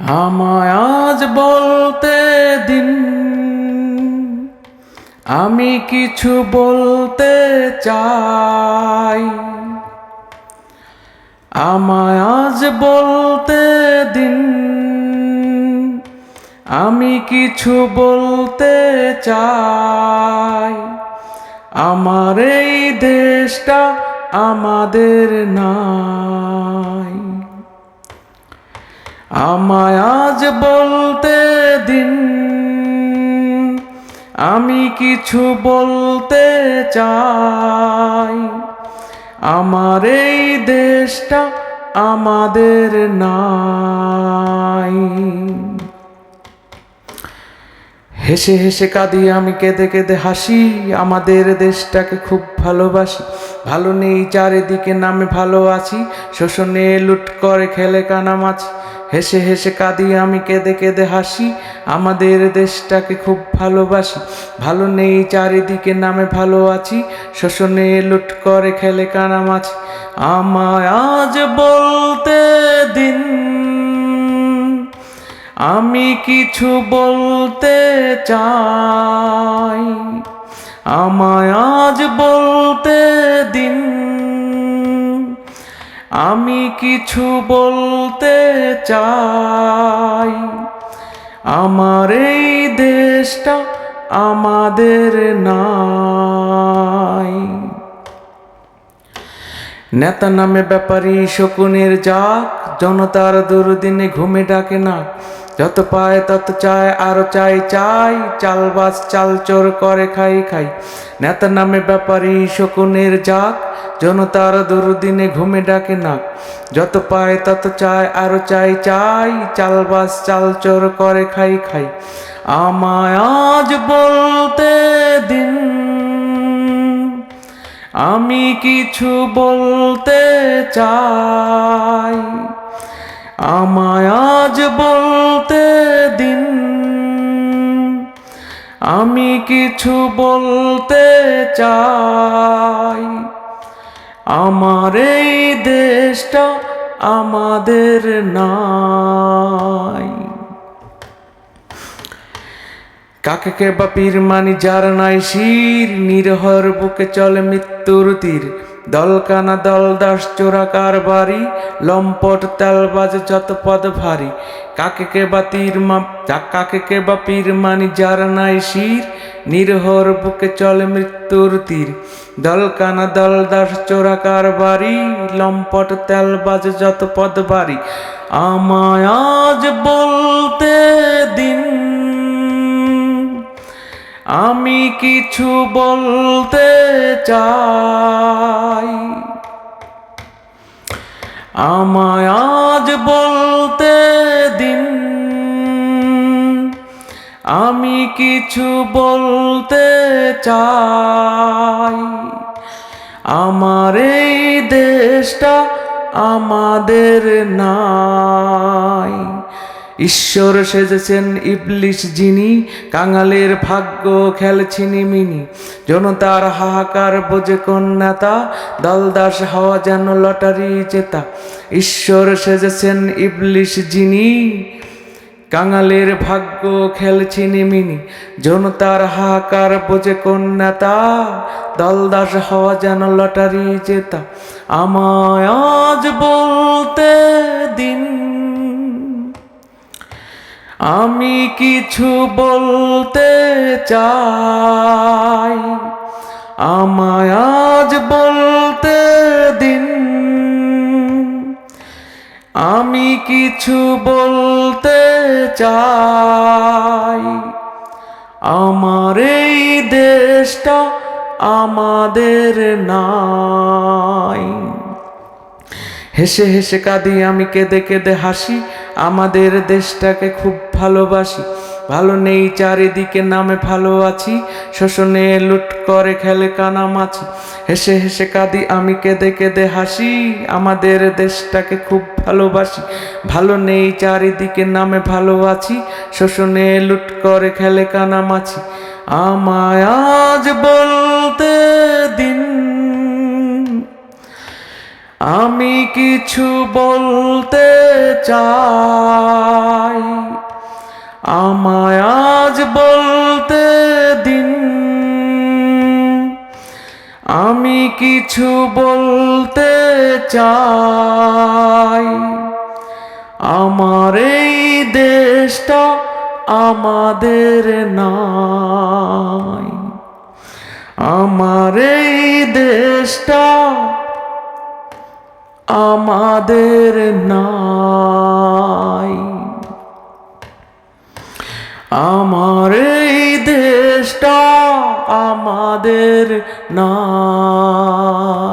আমায় আজ বলতে দিন। আমি কিছু বলতে চাই। আমায় আজ বলতে দিন। আমি কিছু বলতে চাই। আমার এই দেশটা আমাদের নাই। আমায় আজ বলতে দিন। আমি কিছু বলতে চাই। আমার এই দেশটা আমাদের নাই। হেসে হেসে কাঁদি, আমি কেঁদে কেঁদে হাসি। আমাদের দেশটাকে খুব ভালোবাসি। ভালো নেই, চারিদিকে নামে ভালো আছি। শোষণে লুট করে, খেলে কানামাছি। হেসে হেসে কাঁদি, আমি কেঁদে কেঁদে হাসি। আমাদের দেশটাকে খুব ভালোবাসি। ভালো নেই চারিদিকে, নামে ভালো আছি। শোষণে লুট করে, খেলে কানামাছি আমায় আজ বলতে দিন। আমি কিছু বলতে চাই। আমায় আজ বলতে দিন। আমি কিছু বলতে চাই। আমার এই দেশটা আমাদের নাই। নেতা নামে ব্যাপারী শকুনের যাক জনতার দুর্দিনে ঘুমে ডাকে না। যত পায় তত চায়, আরও চাই চাই। চালবাস চাল চোর করে, খাই খাই। নেতা নামে ব্যাপারী শকুনের যাক জনতার দুর্দিনে ঘুমে ডাকে না যত পায় তত চায়, আরও চাই চাই। চালবাস চাল চোর করে, খাই খাই। আমায় আজ বলতে দিন। আমি কিছু বলতে চাই। আমায় আজ বলতে দিন। আমি কিছু বলতে চাই। আমার এই দেশটা আমাদের নাই। কাকে কে বা পীর মানি যার নাই শির, নিরহর বুকে চলে মৃত্যুর তীর। দলকানা দল দাস চোরাকার বাড়ি লম্পট তেলবাজ যত পদ ভারী। কাকে কে বা তীর মা কাকে কে বা পীর মানি, যার নাই শির, নিরহর বুকে চলে মৃত্যুর তীর। দলকানা দল দাস চোরাকার বাড়ি লম্পট তেলবাজ যত পদ ভারী। আমায় আজ বলতে দিন আমি কিছু বলতে চাই। আমায় আজ বলতে দিন। আমি কিছু বলতে চাই। আমার এই দেশটা আমাদের নাই। ঈশ্বর সেজেছেন ইবলিশ যিনি, কাঙালের ভাগ্য খেলছিনি মিনি। জনতার হাহাকার বোঝে কোন নেতা, দলদাস হওয়া যেন লটারি জেতা ঈশ্বর সেজেছেন ইবলিশ যিনি, কাঙালের ভাগ্য খেলছি মিনি। জনতার হাহাকার বোঝে কোন নেতা, দলদাস হওয়া যেন লটারি জেতা আমায় আজ বলতে দিন আমি কিছু বলতে চাই। আমায় আজ বলতে দিন। আমি কিছু বলতে চাই। আমার এই দেশটা আমাদের নাই। হেসে হেসে কাঁদি, আমি কেঁদে কেঁদে হাসি। আমাদের দেশটাকে খুব ভালোবাসি। ভালো নেই চারিদিকে, নামে ভালো আছি। শোষণে লুট করে, খেলে কানামাছি হেসে হেসে কাঁদি, আমি কেঁদে কেঁদে হাসি। আমাদের দেশটাকে খুব ভালোবাসি। ভালো নেই চারিদিকে, নামে ভালো আছি। শোষণে লুট করে, খেলে কানামাছি আমায় আজ বলতে দিন আমি কিছু বলতে চাই। আমায় আজ বলতে দিন। আমি কিছু বলতে চাই। আমার এই দেশটা আমাদের নাই। আমার এই দেশটা আমাদের নাই। আমার এই দেশটা আমাদের নাই।